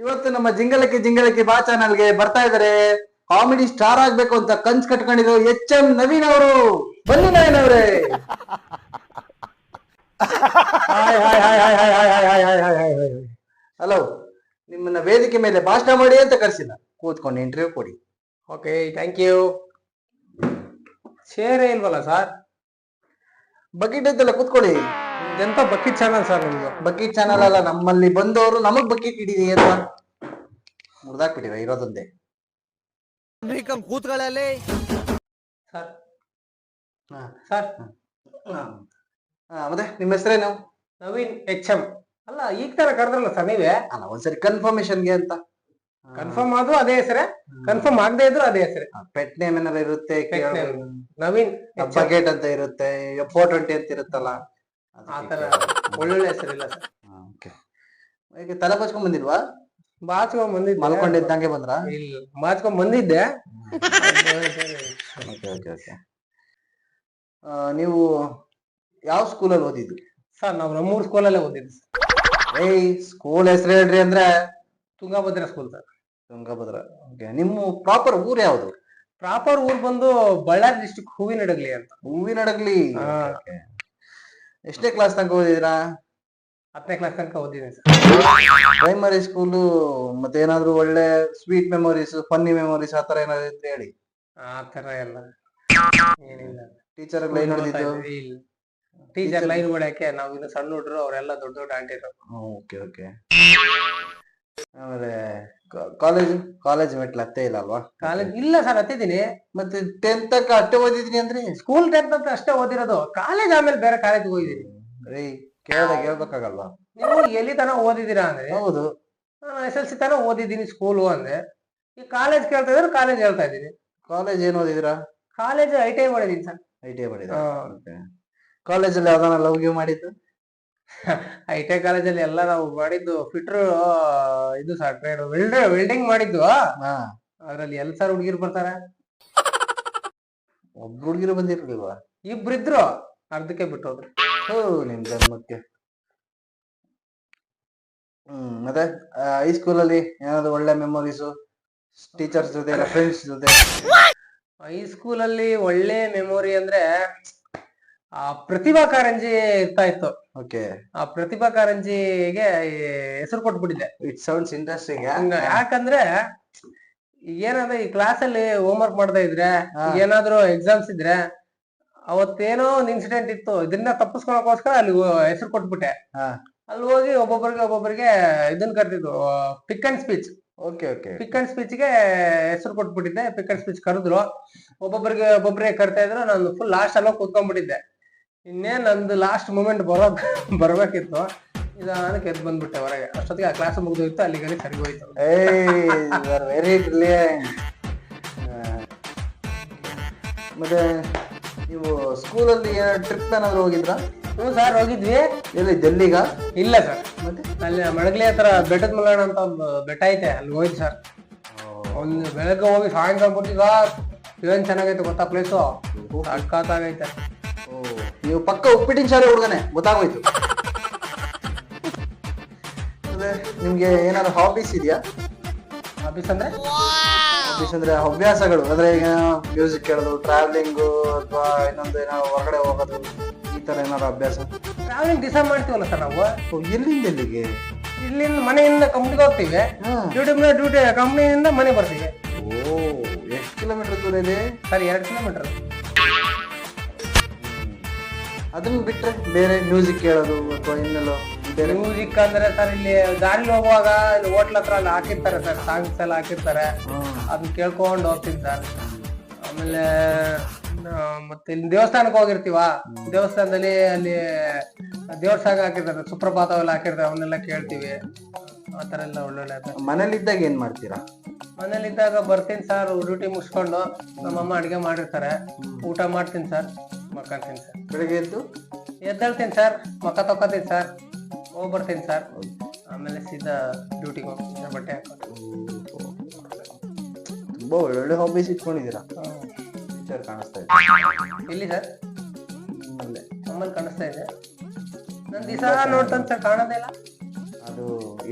ಇವತ್ತು ನಮ್ಮ ಜಿಂಗಲಕ್ಕೆ ಜಿಂಗಲಕ್ಕೆ ಬಾ ಚಾನಲ್ಗೆ ಬರ್ತಾ ಇದಾರೆ ಕಾಮಿಡಿ ಸ್ಟಾರ್ ಆಗ್ಬೇಕು ಅಂತ ಕಂಚ್ ಕಟ್ಕೊಂಡಿರೋ ಎಚ್ ಎಂ ನವೀನ್ ಅವರು ಬನ್ನಿ ನವೀನ್ ಅವರೇ ಹಲೋ ನಿಮ್ಮನ್ನ ವೇದಿಕೆ ಮೇಲೆ ಭಾಷಣ ಮಾಡಿ ಅಂತ ಕರೆಸಿಲ್ಲ ಕೂತ್ಕೊಂಡು ಇಂಟರ್ವ್ಯೂ ಕೊಡಿ ಓಕೆ ಥ್ಯಾಂಕ್ ಯು ಸೇರೇ ಇಲ್ವಲ್ಲ ಸರ್ ಬಕೆಟ್ ಐತಲ್ಲ ಕೂತ್ಕೊಳ್ಳಿ. ಎಂತ ಬಕೀಟ್ ಚಾನಲ್ ಸರ್ ನಿಮ್ದು? ಬಕೆಟ್ ಚಾನಲ್ ಅಲ್ಲ ನಮ್ಮಲ್ಲಿ ಬಂದವರು ನಮಗ್ ಬಕೆಟ್ ಹಿಡಿದಿ ಅಂತ. ಮುರ್ದಾಕ್ಬಿಟ್ಟಿರ ಇರೋದೊಂದೇ. ಕೂತ್ಗಳಲ್ಲಿ ಸರ್ ಹಾ. ಸರ್ ಹಾ. ಹಾ, ಮತ್ತೆ ನಿಮ್ಮ ಹೆಸರೇನು? ನವೀನ್ ಎಚ್ ಎಂ ಅಲ್ಲ ಈಗ ತರ ಕರೆದ್ರಲ್ಲ ಸರ್ ನೀವೇ? ಅಲ್ಲ ಒಂದ್ಸರಿ ಕನ್ಫರ್ಮೇಶನ್ಗೆ ಅಂತ. ಕನ್ಫರ್ಮ್ ಆದ್ರೂ ಅದೇ ಹೆಸರೇ ಕನ್ಫರ್ಮ್ ಆಗದೆ ಇದ್ರು ಅದೇ ಹೆಸರೇ. ಪೆಟ್ ನೇಮ್ ಏನಾರ ಇರುತ್ತೆ ನವೀನ್. ಬಕೆಟ್ ಅಂತ ಇರುತ್ತೆ ಫೋರ್ ಟ್ವೆಂಟಿ ಅಂತ ಇರುತ್ತಲ್ಲ ಆತರ ಒಳ್ಳೊಳ್ಳೆ ಹೆಸರಿಲ್ಲ ಸರ್. ಈಗ ತಲೆ ಬಚ್ಕೊಂಡ್ ಬಂದಿಲ್ವಾ? ಬಾಚ್ಕೊಂಡ್ ಬಂದಿದ್ದೆ. ಮಲ್ಕೊಂಡಿದ್ದಂಗೆ ಬಂದ್ರ? ಇಲ್ಲ ಬಾಚ್ಕೊಂಡ್ ಬಂದಿದ್ದೆ. ನೀವು ಯಾವ ಸ್ಕೂಲಲ್ಲಿ ಓದಿದ್ದು? ಸರ್ ನಾವು ನಮ್ಮೂರ್ ಸ್ಕೂಲಲ್ಲೇ ಓದಿದ್ವಿ ಸರ್. ಏಯ್ ಸ್ಕೂಲ್ ಹೆಸರು ಹೇಳ್ರಿ ಅಂದ್ರೆ Tungabhadra school sir. Tungabhadra okay ನಿಮ್ಮ ಪ್ರಾಪರ್ ಊರ್ ಯಾವ್ದು? ಪ್ರಾಪರ್ ಊರ್ ಬಂದು ಬಳ್ಳಾರಿ ಡಿಸ್ಟಿಕ್ ಹೂವಿನಡಗಲಿ ಅಂತ. ಹೂವಿನಡಗ್ಲಿ. ಎಷ್ಟೇ ಕ್ಲಾಸ್ ತನಕ ಓದಿದ್ರಾ ಹತ್ತನೇ ಕ್ಲಾಸ್ ತನಕ ಓದಿದ್ದೀನಿ ಸರ್. ಪ್ರೈಮರಿ ಸ್ಕೂಲು ಮತ್ತೆ ಏನಾದ್ರು ಒಳ್ಳೆ ಸ್ವೀಟ್ ಮೆಮೊರೀಸ್ ಫನ್ನಿ ಮೆಮೊರೀಸ್ ಆತರ ಏನಾದ್ರು ಇದ್ರೆ ಹೇಳಿ. ಆ ತರ ಎಲ್ಲ ಏನಿಲ್ಲ. ಟೀಚರ್ ಲೈನ್ ಹೊಡೆದಿದ್ದು ಟೀಚರ್ ಲೈನ್ ಹೊಡೆಯಕ್ಕೆ ನಾವು ಇನ್ನು ಸಣ್ಣ ಹುಡ್ರು ಅವರೆಲ್ಲ ದೊಡ್ಡ ದೊಡ್ಡ ಆಂಟಿ ಓಕೆ ಓಕೆ ಆಮೇಲೆ ಕಾಲೇಜ್ ಕಾಲೇಜ್ ಮೆಟ್ಲು ಹತ್ತೇ ಇಲ್ಲ ಅಲ್ವಾ? ಕಾಲೇಜ್ ಇಲ್ಲ ಸರ್ ಹತ್ತಿದ್ದೀನಿ ಮತ್ತೆ ಟೆಂತ್ ತನಕ ಅಷ್ಟೇ ಓದಿದೀನಿ ಅಂದ್ರೆ ಸ್ಕೂಲ್ ಟೆಂತ್ ಅಂತ ಅಷ್ಟೇ ಓದಿರೋದು. ಕಾಲೇಜ್ ಆಮೇಲೆ ಬೇರೆ ಕಾಲೇಜ್ ಹೋಗಿದೀನಿ ರೀ ಕೇಳ್ದಾಗ ಹೇಳ್ಬೇಕಾಗಲ್ವಾ ನೀವು ಎಲ್ಲಿ ತನ ಓದಿದ್ದೀರಾ ಅಂದ್ರೆ? ಹೌದು. ನಾನು ಎಸ್ ಎಲ್ ಸಿ ತನ ಓದಿದ್ದೀನಿ ಸ್ಕೂಲು ಅಂದ್ರೆ. ಈ ಕಾಲೇಜ್ ಕೇಳ್ತಾ ಇದ್ರೆ ಕಾಲೇಜ್ ಹೇಳ್ತಾ ಇದ್ದೀನಿ. ಕಾಲೇಜ್ ಏನ್ ಓದಿದಿರಾ ಕಾಲೇಜ್ ಐ ಟಿ ಐ ಮಾಡಿದೀನಿ ಸರ್ ಐ ಟಿ ಐ ಮಾಡಿದ ಕಾಲೇಜಲ್ಲಿ ಯಾವ್ದಾನ ಲವ್ ಗಿವ್ ಮಾಡಿದ್ದು? ಐ ಟಿ ಐ ಕಾಲೇಜಲ್ಲಿ ಎಲ್ಲ ನಾವು ಮಾಡಿದ್ದು ಫಿಟ್ರು ಇದು ಸರ್ ವೆಲ್ಡಿಂಗ್ ಮಾಡಿದ್ದು ಹಾ. ಅದ್ರಲ್ಲಿ ಎಲ್ ಸರ್ ಹುಡುಗಿರು ಬರ್ತಾರೆ? ಒಬ್ರು ಹುಡುಗಿರು ಬಂದಿರ್ಲಿಲ್ವಾ ಇಬ್ರಿದ್ರು ಅರ್ಧಕ್ಕೆ ಬಿಟ್ಟೋದ್ರು. ಹೋ ನಿಮ್ ಜನ್ಮಕ್ಕೆ. ಹ್ಮ್ ಮತ್ತೆ ಹೈಸ್ಕೂಲಲ್ಲಿ ಏನಾದ್ರು ಒಳ್ಳೆ ಮೆಮೊರೀಸು ಟೀಚರ್ಸ್ ಜೊತೆ ಫ್ರೆಂಡ್ಸ್ ಜೊತೆ? ಹೈಸ್ಕೂಲಲ್ಲಿ ಒಳ್ಳೆ ಮೆಮೊರಿ ಅಂದ್ರೆ ಆ ಪ್ರತಿಭಾ ಕಾರಂಜಿ ಇರ್ತಾ ಇತ್ತು. ಓಕೆ ಆ ಪ್ರತಿಭಾ ಕಾರಂಜಿಗೆ ಹೆಸರು ಕೊಟ್ಬಿಟ್ಟಿದೆ ಇಟ್ ಸೌಂಡ್ಸ್ ಇಂಟ್ರೆಸ್ಟಿಂಗ್ ಯಾಕಂದ್ರೆ ಏನಂದ್ರೆ ಈ ಕ್ಲಾಸ್ ಅಲ್ಲಿ ಹೋಮ್ವರ್ಕ್ ಮಾಡ್ತಾ ಇದ್ರೆ. ಏನಾದ್ರು ಎಕ್ಸಾಮ್ಸ್ ಇದ್ರೆ ಅವತ್ತೇನೋ ಒಂದ್ ಇನ್ಸಿಡೆಂಟ್ ಇತ್ತು. ಇದನ್ನ ತಪ್ಪಿಸ್ಕೊಳಕೋಸ್ಕರ ಅಲ್ಲಿ ಹೆಸರು ಕೊಟ್ಬಿಟ್ಟೆ. ಅಲ್ಲಿ ಹೋಗಿ ಒಬ್ಬೊಬ್ಬರಿಗೆ ಒಬ್ಬೊಬ್ಬರಿಗೆ ಇದನ್ನ ಕರ್ತಿದ್ರು pick and speech okay okay pick and ಸ್ಪೀಚ್ಗೆ ಹೆಸರು ಕೊಟ್ಬಿಟ್ಟಿದ್ದೆ. ಪಿಕ್ ಅಂಡ್ ಸ್ಪೀಚ್ ಕರೆದ್ರು. ಒಬ್ಬೊಬ್ಬರಿಗೆ ಒಬ್ಬೊಬ್ಬರಿಗೆ ಕರ್ತಾ ಇದ್ರು. ನಾನು ಫುಲ್ ಲಾಸ್ಟ್ ಅಲ್ಲೋಗಿ ಕೂತ್ಕೊಂಡ್ಬಿಟ್ಟಿದ್ದೆ. ಇನ್ನೇನ್ ನಂದು ಲಾಸ್ಟ್ ಮೂಮೆಂಟ್ ಬರೋ ಬರಬೇಕಿತ್ತು. ನಿಧಾನಕ್ಕೆ ಎದ್ದು ಬಂದ್ಬಿಟ್ಟೆ ಹೊರಗೆ. ಅಷ್ಟೊತ್ತಿಗೆ ಆ ಕ್ಲಾಸ್ ಮುಗಿದೋಯ್ತು ಅಲ್ಲಿಗೆ ಸರಿ ಹೋಯ್ತು. ವೆರಿ ಬ್ರಿಲಿಯಂಟ್ ಮತ್ತೆ ನೀವು ಸ್ಕೂಲಲ್ಲಿ ಏನಾದ್ರು ಟ್ರಿಪ್ ಏನಾದ್ರು ಹೋಗಿದ್ರಾ? ಹ್ಞೂ ಸರ್ ಹೋಗಿದ್ವಿ. ಎಲ್ಲಿ ಡೆಲ್ಲಿಗ ಇಲ್ಲ ಸರ್ ಮತ್ತೆ? ಅಲ್ಲಿ ಮಡಗ್ಲಿ ಹತ್ರ ಬೆಟ್ಟದ ಮಲಣ ಅಂತ ಒಂದು ಬೆಟ್ಟ ಐತೆ ಅಲ್ಲಿ ಹೋಯ್ತು ಸರ್ ಒಂದು ಬೆಳಗ್ಗೆ ಹೋಗಿ ಸಾಯಂಕಾಲ ಬರ್ತೀವಿ ಏನ್ ಚೆನ್ನಾಗೈತೆ ಗೊತ್ತಾ ಪ್ಲೇಸು ಸಕ್ಕತ್ತಾಗೈತೆ ಓ, ನೀವು ಪಕ್ಕ ಉಪ್ಪಿಟ್ಟಿನ ಶಾಲೆ ಹುಡುಗನೆ ಗೊತ್ತಾಗೋಯ್ತು. ನಿಮ್ಗೆ ಏನಾದ್ರು ಹಾಬೀಸ್ ಇದೆಯಾ? ಹಾಬೀಸ್ ಅಂದ್ರೆ? ಹಾಬೀಸ್ ಅಂದ್ರೆ ಹವ್ಯಾಸಗಳು. ಅಂದ್ರೆ ಈಗ ಮ್ಯೂಸಿಕ್ ಕೇಳೋದು ಟ್ರಾವೆಲಿಂಗು ಅಥವಾ ಇನ್ನೊಂದು ಏನೋ ಹೊರಗಡೆ ಹೋಗೋದು ಈ ತರ ಏನಾದ್ರು ಅಭ್ಯಾಸ? ಟ್ರಾವೆಲಿಂಗ್ ಡಿಸೈಡ್ ಮಾಡ್ತೀವಲ್ಲ ಸರ್ ನಾವು? ಎಲ್ಲಿಂದ ಎಲ್ಲಿಗೆ? ಇಲ್ಲಿಂದ ಮನೆಯಿಂದ ಕಂಪ್ನಿಗೆ ಹೋಗ್ತೀವಿ. ಡ್ಯೂಟಿ ಮೇಲೆ ಡ್ಯೂಟಿ ಕಂಪ್ನಿಯಿಂದ ಮನೆ ಬರ್ತೀವಿ. ಓ ಎಷ್ಟು ಕಿಲೋಮೀಟರ್ ದೂರ ಇದೆ? ಸರ್ ಎರಡು ಕಿಲೋಮೀಟರ್ ಅದನ್ನ ಬಿಟ್ರೆ ಬೇರೆ ಮ್ಯೂಸಿಕ್ ಕೇಳೋದು ಅಥವಾ ಇನ್ನೆಲ್ಲೋ ಬೇರೆ ಮ್ಯೂಸಿಕ್ ಅಂದ್ರೆ ಸರ್ ಇಲ್ಲಿ ದಾರಿಲಿ ಹೋಗುವಾಗ ಇಲ್ಲಿ ಹೋಟ್ಲ್ ಹತ್ರ ಅಲ್ಲಿ ಹಾಕಿರ್ತಾರೆ ಸರ್ ಸಾಂಗ್ಸ್ ಎಲ್ಲ ಹಾಕಿರ್ತಾರೆ. ಅದನ್ನ ಕೇಳ್ಕೊಂಡು ಹೋಗ್ತೀನಿ ಸರ್ ಆಮೇಲೆ ಮತ್ತೆ ಇಲ್ಲಿ ದೇವಸ್ಥಾನಕ್ಕೆ ಹೋಗಿರ್ತೀವ? ದೇವಸ್ಥಾನದಲ್ಲಿ ಅಲ್ಲಿ ದೇವ್ರ ಸಾಂಗ್ ಹಾಕಿರ್ತಾರೆ ಸುಪ್ರಭಾತ ಎಲ್ಲ ಹಾಕಿರ್ತಾರೆ ಅವನ್ನೆಲ್ಲ ಕೇಳ್ತೀವಿ. ಆ ಥರ ಎಲ್ಲ ಒಳ್ಳೊಳ್ಳೆ ಮನೇಲಿದ್ದಾಗ ಏನು ಮಾಡ್ತೀರಾ? ಮನೇಲಿದ್ದಾಗ ಬರ್ತೀನಿ ಸರ್ ಡ್ಯೂಟಿ ಮುಗಿಸ್ಕೊಂಡು ನಮ್ಮಮ್ಮ ಅಡುಗೆ ಮಾಡಿರ್ತಾರೆ. ಊಟ ಮಾಡ್ತೀನಿ ಸರ್ ಮಕ್ಕಂತೀನಿ ಸರ್. ಬೆಳಿಗ್ಗೆ ಎದ್ದು? ಎದ್ದೇಳ್ತೀನಿ ಸರ್. ಮಕ್ಕ ತಗೋತೀನಿ ಸರ್. ಹೋಗಿ ಬರ್ತೀನಿ ಸರ್. ಆಮೇಲೆ ಸೀದಾ ಡ್ಯೂಟಿಗೆ ಹೋಗ್ತೀನಿ. ಬಟ್ಟೆ ಹಾಕೊಂಡು ತುಂಬಾ ಒಳ್ಳೊಳ್ಳೆ ಹಾಬೀಸ್ ಇಟ್ಕೊಂಡಿದ್ದೀರಾ? ಹ್ಮ್. ಕಾಣಿಸ್ತಾ ಇದೆ. ಎಲ್ಲಿ ಸರ್? ಅಲ್ಲೇ. ನಮ್ಮಲ್ಲಿ ಕಾಣಿಸ್ತಾ ಇದೆ. ನಾನು ದಿವಸ ನೋಡ್ತಾನೆ ಸರ್. ಕಾಣೋದೇ ಇಲ್ಲ. ಅದು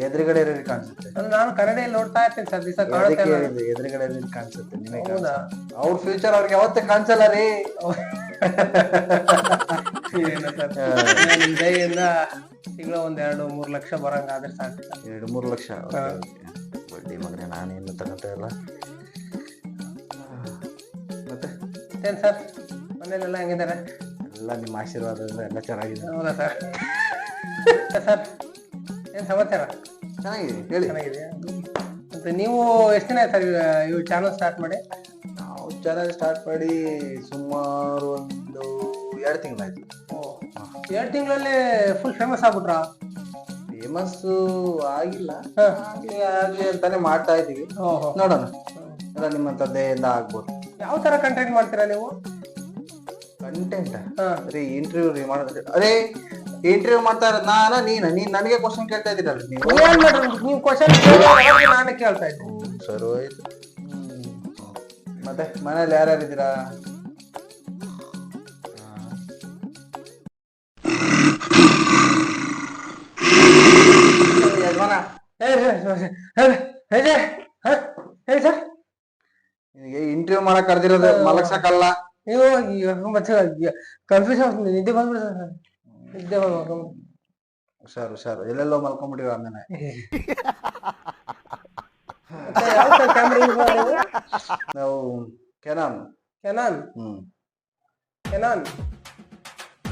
ಎದುರುಗಡೆ ಇರೋದು ಕಾಣಿಸುತ್ತೆ ನಾನು ಕನ್ನಡಿಯಲ್ಲಿ ನೋಡ್ತಾ ಇರ್ತೀನಿ ಸರ್. ದಿವಸ ಕಾಣುತ್ತೆ. ಎದುರುಗಡೆ ಕಾಣಿಸುತ್ತೆ ನಿಮಗೆ ಹೌದಾ? ಅವ್ರ ಫ್ಯೂಚರ್ ಅವ್ರಿಗೆ ಯಾವತ್ತೇ ಕಾಣಿಸಲ್ಲ ರೀ. ದಯೆಯಿಂದ ತಿಂಗಳ ಒಂದ್ ಎರಡು ಮೂರ್ ಲಕ್ಷ ಬರಂಗ ಆದ್ರೆ ಸಾಕು. ಎರಡು ಮೂರು ಲಕ್ಷ. ಬಡ್ಡಿ ಮಗನೇ ನಾನೇನು ತಗೋತ ಇಲ್ಲ. ಮತ್ತೆ? ಏನ್ ಸರ್? ಮನೇಲೆಲ್ಲ ಹೆಂಗಿದ್ದಾರೆ? ಎಲ್ಲ ನಿಮ್ಮ ಆಶೀರ್ವಾದದಿಂದ ಎಲ್ಲ ಚೆನ್ನಾಗಿದೆ. ಹೌದಾ ಸರ್? ಸರ್ ಏನ್ ಸಮಾಚಾರ? ಚೆನ್ನಾಗಿದೆ ಹೇಳಿ. ಚೆನ್ನಾಗಿದೆ ಮತ್ತೆ ನೀವು ಎಷ್ಟು ದಿನ ಸರ್ ಇವು ಚಾನಲ್ ಸ್ಟಾರ್ಟ್ ಮಾಡಿ? ಚಾನಲ್ ಸ್ಟಾರ್ಟ್ ಮಾಡಿ ಸುಮಾರು ಒಂದು ಎರಡು ತಿಂಗಳಾಯ್ತು. ಎರಡು ತಿಂಗಳಲ್ಲಿ ಫುಲ್ ಫೇಮಸ್ ಆಗ್ಬಿಟ್ರ? ಫೇಮಸ್ ಆಗಿಲ್ಲ. ಆಗ್ಲಿ ಆಗ್ಲಿ ಅಂತಾನೆ ಮಾಡ್ತಾ ಇದೀವಿ ಓಹೋ. ನೋಡೋಣ. ಎಲ್ಲ ನಿಮ್ಮ ತಂದೆಯಿಂದ ಆಗ್ಬೋದು. ಯಾವ ತರ ಕಂಟೆಂಟ್ ಮಾಡ್ತೀರಾ ನೀವು? ಕಂಟೆಂಟ್ ಅದೇ ಅರೆ ಇಂಟರ್ವ್ಯೂ ರೀ ಮಾಡಿದ್ರೆ ಅರೆ ಇಂಟರ್ವ್ಯೂ ಮಾಡ್ತಾ ಇರೋದು ನಾನ ನೀನ? ನೀನ್ ನನಗೆ ಕ್ವಶನ್ ಕೇಳ್ತಾ ಇದ್ದೀರಲ್ಲ ನೀವು? ಏನ್ ಮಾಡ್ರಿ ನೀವು ಕ್ವಶನ್ ನಾನು ಕೇಳ್ತಾ ಇದ್ದೀನಿ ಸರ್ ಹೋಯ್ತು. ಮತ್ತೆ ಮನೇಲಿ ಯಾರ್ಯಾರು ಇದ್ದೀರಾ? ಯಜಮಾನ. ಹೇಳಿ ಸರ್. ನಿನಗೆ ಇಂಟರ್ವ್ಯೂ ಮಾಡಕ್ ಕರ್ದಿರೋದು ಮಲಗ್ಸಕ್ಕಲ್ಲ. ನೀವು ಮತ್ತೆ ಕನ್ಫ್ಯೂಸ್ ಆಗ್ತದೆ. ನಿದ್ದೆ ಬಂದ್ಬಿಡ್ತದೆ ಸರ್. ನಿದ್ದೆ ಬಂದ್ಬಿಡ್ತು ಹುಷಾರು ಹುಷಾರು. ಎಲ್ಲೆಲ್ಲೋ ಮಲ್ಕೊಂಡ್ಬಿಟ್ಟಿರೋ ಆಮೇಲೆ ಮತ್ತೆ ಯಾವ ಸರ್ ಕ್ಯಾಮ್ರಾ ಯೂಸ್ ಮಾಡೋದು ನಾವು ಕೆನಾನ್. ಕೆನಾನ್? ಹ್ಮ್. ಕೆನಾನ್.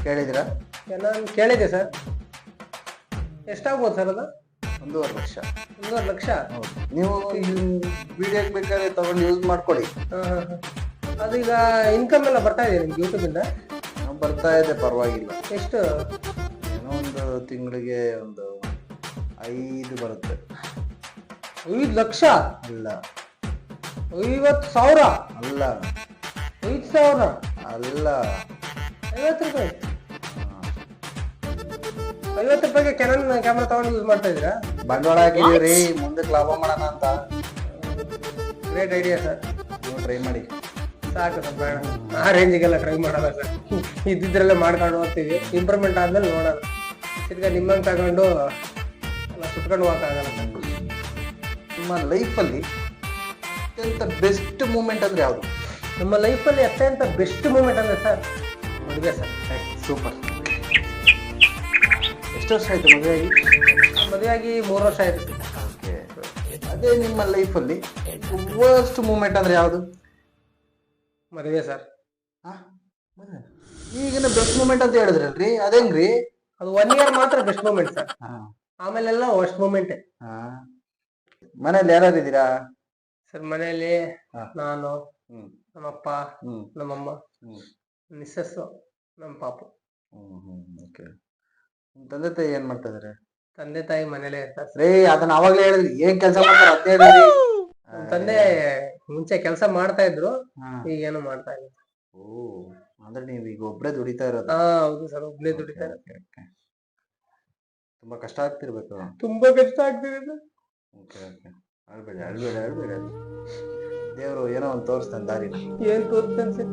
ಕೇಳಿದಿರಾ ಕೆನಾನ್ ಕೇಳಿದೆ ಸರ್. ಎಷ್ಟಾಗ್ಬೋದು ಸರ್ ಅದು? ಒಂದೂವರೆ ಲಕ್ಷ. ಒಂದೂವರೆ ಲಕ್ಷ? ನೀವು ವಿಡಿಯೋಗೆ ಬೇಕಾದ್ರೆ ತಗೊಂಡು ಯೂಸ್ ಮಾಡ್ಕೊಡಿ. ಅದೀಗ ಇನ್ಕಮ್ ಎಲ್ಲ ಬರ್ತಾ ಇದೆ ನಿಮ್ಗೆ ಯೂಟ್ಯೂಬಿಂದ ಬರ್ತಾ ಇದೆ ಪರವಾಗಿಲ್ಲ. ಎಷ್ಟು? ಏನೋ ಒಂದು ತಿಂಗಳಿಗೆ ಒಂದು ಐದು ಬರುತ್ತೆ. ಐದು ಲಕ್ಷ? ಅಲ್ಲ ಐವತ್ತು ಸಾವಿರ? ಅಲ್ಲ. ಐದು ಸಾವಿರ? ಅಲ್ಲ. ಐವತ್ತು ರೂಪಾಯಿ. ಐವತ್ತು ರೂಪಾಯಿಗೆ ಕೆನನ್ ಕ್ಯಾಮ್ರಾ ತಗೊಂಡು ಯೂಸ್ ಮಾಡ್ತಾ ಇದ್ದೀರಾ? ಬಂಡವಾಳ ಹಾಕಿದೀರಿ ಮುಂದಕ್ಕೆ ಲಾಭ ಮಾಡೋಣ ಅಂತ. ಗ್ರೇಟ್ ಐಡಿಯಾ ಸರ್ ನೀವು ಟ್ರೈ ಮಾಡಿ. ಸಾಕು ಸರ್ ಬೇಡ. ಆ ರೇಂಜಿಗೆಲ್ಲ ಟ್ರೈ ಮಾಡಲ್ಲ ಸರ್ ಇದ್ದಿದ್ರಲ್ಲೇ ಮಾಡ್ಕೊಂಡು ಹೋಗ್ತೀವಿ. ಇಂಪ್ರೂವ್ಮೆಂಟ್ ಆದ್ಮೇಲೆ ನೋಡೋಣ. ತಿರ್ಗಾ ನಿಮ್ಮಂಗೆ ತಗೊಂಡು ಸುಟ್ಕೊಂಡು ಹೋಗಕ್ಕಾಗಲ್ಲ. ಸರ್ ನಿಮ್ಮ ಲೈಫಲ್ಲಿ ಅತ್ಯಂತ ಬೆಸ್ಟ್ ಮೂಮೆಂಟ್ ಅಂದ್ರೆ ಯಾವುದು? ನಮ್ಮ ಲೈಫಲ್ಲಿ ಅತ್ಯಂತ ಬೆಸ್ಟ್ ಮೂಮೆಂಟ್ ಅಂದ್ರೆ ಸರ್ ಮದುವೆ ಸರ್. ಸೂಪರ್ ಎಷ್ಟು ವರ್ಷ ಆಯ್ತು ಮದುವೆ ಆಗಿ ಮದುವೆಯಾಗಿ ಮೂರು ವರ್ಷ ಆಯ್ತು ಅದೇ ನಿಮ್ಮ ಲೈಫಲ್ಲಿ ವರ್ಸ್ಟ್ ಮೂಮೆಂಟ್ ಅಂದ್ರೆ ಯಾವುದು? ಮದುವೆ ಸರ್. ಈಗಿನ ಬೆಸ್ಟ್ ಮೂಮೆಂಟ್ ಅಂತ ಹೇಳಿದ್ರಲ್ರಿ ಅದೇನ್ರಿ? ಅದು ಒನ್ ಇಯರ್ ಮಾತ್ರ ಬೆಸ್ಟ್ ಮೂಮೆಂಟ್ ಸರ್. ಹಾ. ಆಮೇಲೆಲ್ಲ ವರ್ಸ್ಟ್ ಮೂಮೆಂಟೇ ಹಾ. ಮನೇಲಿ ಯಾರ್ಯಾರು ಇದ್ದೀರಾ? ಸರ್ ಮನೆಯಲ್ಲಿ ಹಾ. ನಾನು ಹ್ಮ್. ನಮ್ಮಪ್ಪ ಹ್ಮ್. ನಮ್ಮಮ್ಮ ಹ್ಮ್. ಮಿಸ್ಸಸ್ಸು ನಮ್ಮ ಪಾಪು. Hmm hmm okay. ತಂದೆ ತಾಯಿ ಏನ್ ಮಾಡ್ತಾ ಇದಾರೆ? ತಂದೆ ತಾಯಿ ಮನೇಲೇ ಇರ್ತಾರೆ ಸರ್. ರೇ ಅದನ್ನ ಅವಾಗ್ಲೇ ಹೇಳಿದ್ರಿ. ಏನ್ ಕೆಲಸ ಮಾಡ್ತಾರೆ ಅದೇ ಹೇಳಿದ್ರಿ. ನಮ್ಮ ತಂದೆ ಮುಂಚೆ ಕೆಲಸ ಮಾಡ್ತಾ ಇದ್ರು ಹಾ. ಈಗ ಏನು ಮಾಡ್ತಾ ಇಲ್ಲ. ಓ ಅಂದ್ರೆ ನೀವು ಈಗ ಒಬ್ರೇ ದುಡಿತಾ ಇರೋದು? ಹಾ ಹೌದು ಸರ್ ಒಬ್ನೇ ದುಡಿತಾ Okay, okay. ತುಂಬಾ ಕಷ್ಟ ಆಗ್ತಿರ್ಬೇಕು. ತುಂಬಾ ಕಷ್ಟ ಆಗ್ತಿದೆ ಸರ್. ಓಕೆ ಓಕೆ ಅಳ್ಬೇಡಿ ಅಳ್ಬೇಡಿ ಅಳ್ಬೇಡಿ ದೇವ್ರು ಏನೋ ಒಂದು ತೋರಿಸ್ತಾನೆ ದಾರಿನ. ಏನ್ ತೋರಿಸ್ತಾನೆ ಸರ್?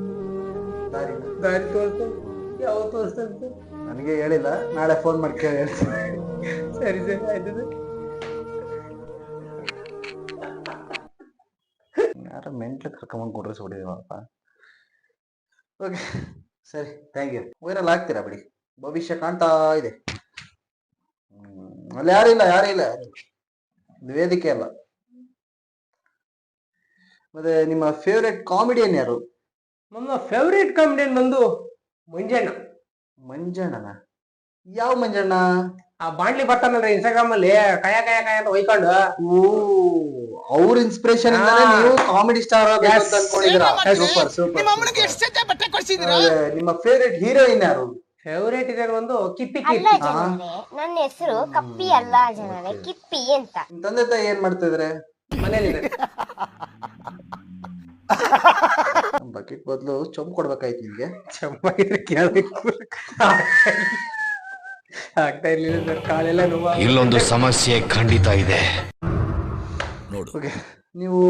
ದಾರಿನ? ದಾರಿ ತೋರಿಸ್ತಾನೆ? ಯಾವ ತೋರಿಸ್ತಾನೆ ಸರ್? ನನಗೆ ಹೇಳಿಲ್ಲ ನಾಳೆ ಫೋನ್ ಮಾಡಿ ಕೇಳಿ ಹೇಳ್ತೀನಿ. ಸರಿ ಸರಿ ಆಯ್ತು ಸರ್. ಯಾರ ಮೆಂಟ್ಲು ಕರ್ಕೊಂಬಂದು ಕೊಡ್ರಿ ಹೊಡಿದೀವಪ್ಪ ಓಕೆ ಸರಿ ಥ್ಯಾಂಕ್ ಯು ವೈರಲ್ ಆಗ್ತೀರಾ ಬಿಡಿ? ಭವಿಷ್ಯ ಕಾಣ್ತಾ ಇದೆ. ಹ್ಮ್, ಅಲ್ಲಿ ಯಾರಿಲ್ಲ ಯಾರಿಲ್ಲ ಯಾರಿಲ್ಲ ಇದು ವೇದಿಕೆ ಅಲ್ಲ. ಮತ್ತೆ ನಿಮ್ಮ ಫೇವ್ರೇಟ್ ಕಾಮಿಡಿಯನ್ ಯಾರು? ನಮ್ಮ ಫೇವ್ರೇಟ್ ಕಾಮಿಡಿಯನ್ ಬಂದು ಮಂಜಣ್ಣ. ಮಂಜಣ್ಣನ? ಯಾವ ಮಂಜಣ್ಣ? ಆ ಬಾಂಡ್ಲಿ ಬರ್ತಾನಲ್ರಿ ಇನ್ಸ್ಟಾಗ್ರಾಮ್ ಅಲ್ಲಿ ಕಯ ಕಯ ಕಯ ಅಂತ ಒಯ್ಕೊಂಡು ಓ ಅವ್ರ ಇನ್ಸ್ಪಿರೇಷನ್ ಇಂದಾನೆ ನೀವು ಕಾಮಿಡಿ ಸ್ಟಾರ್ ಅಂತ Yes. ಅನ್ಕೊಂಡಿದ್ದೀರಾ? ಸೂಪರ್ ಸೂಪರ್ ನಿಮ್ಮ ಫೇವ್ರೇಟ್ ಹೀರೋಯಿನ್ ಯಾರು? ಫೇವ್ರೇಟ್ ಇದೆ ಒಂದು ಕಿಪ್ಪಿ ಅಲ್ಲ ಕಿಪ್ಪಿ ಜನರೇ ನನ್ನ ಹೆಸರು ಕಪ್ಪಿ ಅಲ್ಲ ಜನರೇ ಕಿಪ್ಪಿ ಅಂತ. ನಿಮ್ ತಂದೆ ತಾಯಿ ಏನ್ ಮಾಡ್ತಾ ಇದ್ರೆ? ಮನೇಲಿ ಬಕೆಟ್ ಬದಲು ಚೊಂಬ್ ಕೊಡ್ಬೇಕಾಯ್ತು ನಿಮ್ಗೆ? ಚಂಪಾಗಿದ್ರೆ ಕೇಳಬೇಕು. ಆಗ್ತಾ ಇರ್ಲಿಲ್ಲ ಸರ್ ಕಾಲೆಲ್ಲ ನೋವು. ಇಲ್ಲೊಂದು ಸಮಸ್ಯೆ ಖಂಡಿತ ಇದೆ. ಓಕೆ ನೀವು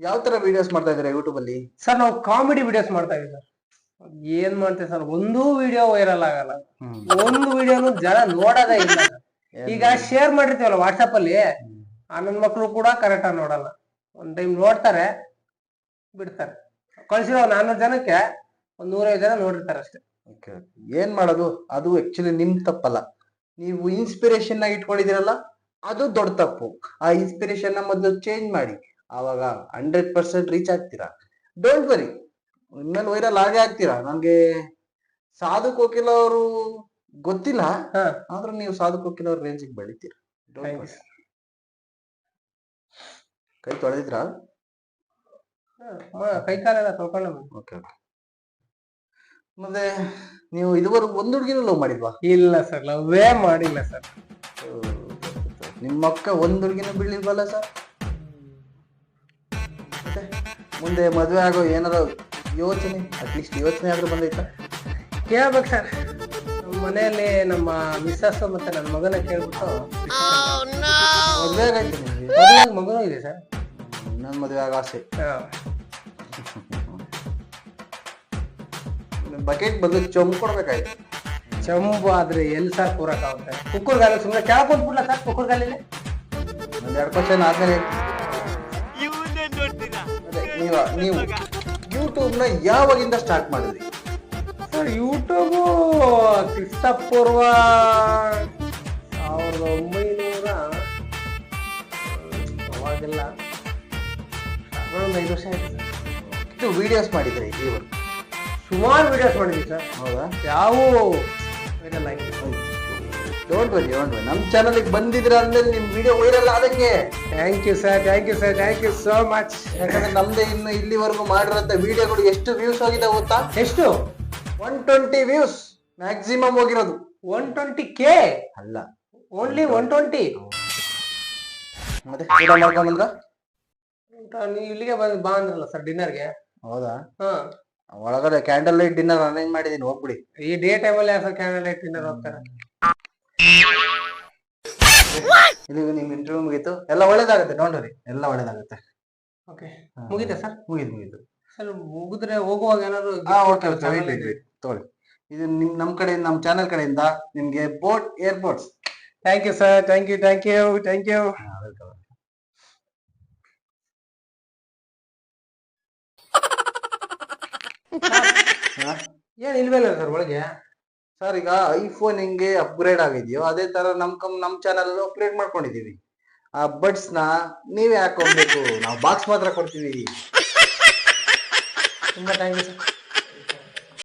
ಯಾವ ತರ ವಿಡಿಯೋಸ್ ಮಾಡ್ತಾ ಇದ್ದೀರಾ ಯೂಟ್ಯೂಬ್ ಅಲ್ಲಿ? ಸರ್ ನಾವು ಕಾಮಿಡಿ ವಿಡಿಯೋಸ್ ಮಾಡ್ತಾ ಇದ್ದೀವಿ ಸರ್. ಏನ್ ಮಾಡ್ತೀವಿ ಸರ್? ಒಂದು ವಿಡಿಯೋ ವೈರಲ್ ಆಗಲ್ಲ. ಒಂದು ವಿಡಿಯೋನು ಜನ ನೋಡೋದೇ ಇಲ್ಲ. ಈಗ ಶೇರ್ ಮಾಡಿರ್ತೀವಲ್ಲ ವಾಟ್ಸಪ್ ಅಲ್ಲಿ? ಆ ನನ್ ಮಕ್ಳು ಕೂಡ ಕರೆಕ್ಟ್ ಆಗಿ ನೋಡಲ್ಲ. ಒಂದ್ ಟೈಮ್ ನೋಡ್ತಾರೆ ಬಿಡ್ತಾರೆ. ಕಳ್ಸಿರೋ ನಾನ್ನೂರು ಜನಕ್ಕೆ ಒಂದ್ ನೂರೈವತ್ತು ಜನ ನೋಡಿರ್ತಾರೆ ಅಷ್ಟೇ. ಏನ್ ಮಾಡೋದು? ಅದು ಆಕ್ಚುಲಿ ನಿಮ್ ತಪ್ಪಲ್ಲ. ನೀವು ಇನ್ಸ್ಪಿರೇಷನ್ ಆಗಿ ಇಟ್ಕೊಂಡಿದ್ದೀರಲ್ಲ ಅದು ದೊಡ್ಡ ತಪ್ಪು. ಆ ಇನ್ಸ್ಪಿರೇಷನ್ನ ಮೊದಲು ಚೇಂಜ್ ಮಾಡಿ. ಆವಾಗ ಹಂಡ್ರೆಡ್ ಪರ್ಸೆಂಟ್ ರೀಚ್ ಆಗ್ತೀರಾ? ಡೋಂಟ್ ವರಿ ಇನ್ಮೇಲೆ ವೈರಲ್ ಆಗೇ ಆಗ್ತೀರಾ? ನಂಗೆ ಸಾಧು ಕೋಕಿಲ ಅವರು ಗೊತ್ತಿಲ್ಲ. ಆದ್ರೂ ನೀವು ಸಾಧು ಕೋಕಿಲ ಅವ್ರ ರೇಂಜಿಗೆ ಬೆಳಿತೀರ. ಕೈ ತೊಳೆದಿದ್ರಾ? ಕೈ ಕಾಲೆಲ್ಲ ತೊಳ್ಕೊಂಡ ಓಕೆ ಓಕೆ. ಮತ್ತೆ ನೀವು ಇದುವರೆಗೂ ಒಂದು ಹುಡುಗಿನೂ ಲವ್ ಮಾಡಿದ್ವಾ ಇಲ್ಲ ಸರ್ ಲವ್ವೇ ಮಾಡಿಲ್ಲ ಸರ್ ನಿಮ್ಮ ಅಕ್ಕ ಒಂದು ಹುಡುಗಿನ ಬೀಳಿಲ್ವಲ್ಲ ಸರ್ ಮುಂದೆ ಮದುವೆ ಆಗೋ ಏನಾರ ಯೋಚನೆ ಅಟ್ಲೀಸ್ಟ್ ಯೋಚನೆ ಆದ್ರೂ ಬಂದೈತಾ. ಕೇಳ್ಬೇಕು ಸರ್ ನಮ್ಮ ಮನೆಯಲ್ಲಿ ನಮ್ಮ ಮಿಸ್ಸಸ್ ಮತ್ತೆ ನನ್ನ ಮಗನ ಕೇಳ್ಬಿಟ್ಟು ಮದುವೆ ಆಗೈತೆ ನಿಮ್ಗೆ. ಮದುವೆ ಮಗನೂ ಇದೆ ಸರ್. ನನ್ನ ಮದುವೆ ಆಗ ಆಸೆ. ಬಕೆಟ್ ಬದಲು ಚೊಂಬು ಕೊಡ್ಬೇಕಾಯ್ತು. ಚಂಬು ಆದ್ರೆ ಎಲ್ಲಿ ಸರ್ ಕೂರಕ್ಕಾಗುತ್ತೆ? ಕುಕ್ಕರ್ಗಾಲ ಸುಮ್ಮನೆ ಕೆಳಗೆ ಕುಂತ್ಬಿಡ್ಲ ಸರ್ ಕುಕ್ಕರ್ಗಾಲಿಲಿ ಒಂದ್ ಎರಡು ಕ್ವಶನ್ ಆದ್ಮೇಲೆ ನೀವ ನೀವು. ಯೂಟ್ಯೂಬ್ನ ಯಾವಾಗಿಂದ ಸ್ಟಾರ್ಟ್ ಮಾಡಿದ್ರಿ? ಸರ್ ಯೂಟ್ಯೂಬು ಕ್ರಿಸ್ತಪೂರ್ವ ಸಾವಿರದ ಒಂಬೈನೂರ ಅವಾಗೆಲ್ಲ. ಐದು ವರ್ಷ ಆಯ್ತು ಎಷ್ಟು ವಿಡಿಯೋಸ್ ಮಾಡಿದ್ರಿ ಇವರು ಸುಮಾರು ವಿಡಿಯೋಸ್ ಮಾಡಿದ್ವಿ ಸರ್. ಹೌದಾ? ಯಾವ ವೈರಲ್ ಆಗಿದೆ ಡೋಂಟ್ ವರಿ ಡೋಂಟ್ ವರಿ ನಮ್ಮ ಚಾನಲ್ಗೆ ಬಂದಿದ್ರ ಅಂದ್ರೆ ನಿಮ್ಮ ವಿಡಿಯೋ ವೈರಲ್ ಅದಕ್ಕೆ thank you sir thank you sir thank you so much ಯಾಕಂದ್ರೆ ನಮ್ದೇ ಇನ್ನು ಇಲ್ಲಿವರೆಗೂ ಮಾಡಿರೋಂಥ ವಿಡಿಯೋಗಳು ಎಷ್ಟು ವ್ಯೂಸ್ ಹೋಗಿದೆ ಗೊತ್ತಾ? ಎಷ್ಟು? ಒನ್ ಟ್ವೆಂಟಿ ವ್ಯೂಸ್ ಮ್ಯಾಕ್ಸಿಮಮ್ ಹೋಗಿರೋದು. ಒನ್ ಟ್ವೆಂಟಿ ಕೆ ಅಲ್ಲ. ಓನ್ಲಿ ಒನ್ ಟ್ವೆಂಟಿ ಮತ್ತೆ ಊಟ ನೀವು ಇಲ್ಲಿಗೆ ಬಂದ್ ಬಾ ಅಂದ್ರಲ್ಲ ಸರ್ ಡಿನ್ನರ್ಗೆ ಹೌದಾ? ಹಾ. ಒಳಗಡೆ ಕ್ಯಾಂಡಲ್ ಲೈಟ್ ಡಿನ್ನರ್ ಅರೇಂಜ್ ಮಾಡಿದೀನಿ ಹೋಗ್ಬಿಡಿ. ಈ ಡೇ ಟೈಮಲ್ಲಿ ಯಾರು ಕ್ಯಾಂಡಲ್ ಲೈಟ್ ಡಿನ್ನರ್ ಹೋಗ್ತಾರೆ? ಇಲ್ಲಿಗೆ ನಿಮ್ ಇಂಟರ್ವ್ಯೂ ಮುಗೀತು. ಎಲ್ಲ ಒಳ್ಳೇದಾಗುತ್ತೆ ಡೋಂಟ್ ವರಿ ಎಲ್ಲ ಒಳ್ಳೇದಾಗುತ್ತೆ. ಓಕೆ ಮುಗೀತಾ ಸರ್? ಮುಗಿದು ಮುಗಿದು ಸರ್ ಮುಗಿದ್ರೆ ಹೋಗುವಾಗ ಏನಾದ್ರು ಹಾ okay okay wait wait wait ತಗೊಳ್ಳಿ. ಇದು ನಿಮ್ ನಮ್ ಕಡೆಯಿಂದ ನಮ್ ಚಾನೆಲ್ ಕಡೆಯಿಂದ ನಿಮ್ಗೆ boat airports thank you sir thank you thank you thank you ಏನ್ ಇಲ್ಲ ಸರ್ ಒಳಗೆ? ಸರ್ ಈಗ ಐಫೋನ್ ಹೆಂಗೆ ಅಪ್ಗ್ರೇಡ್ ಆಗಿದೆಯೋ, ಅದೇ ತರ ನಮ್ ಕಮ್, ನಮ್ ಚಾನಲ್ ಅಪ್ಗ್ರೇಡ್ ಮಾಡ್ಕೊಂಡಿದೀವಿ ಆ ಬಡ್ಸ್ನ ನೀವೇ ಹಾಕೊಬೇಕು ನಾವು ಬಾಕ್ಸ್ ಮಾತ್ರ ಕೊಡ್ತೀವಿ. ತುಂಬಾ ಥ್ಯಾಂಕ್ ಯು ಸರ್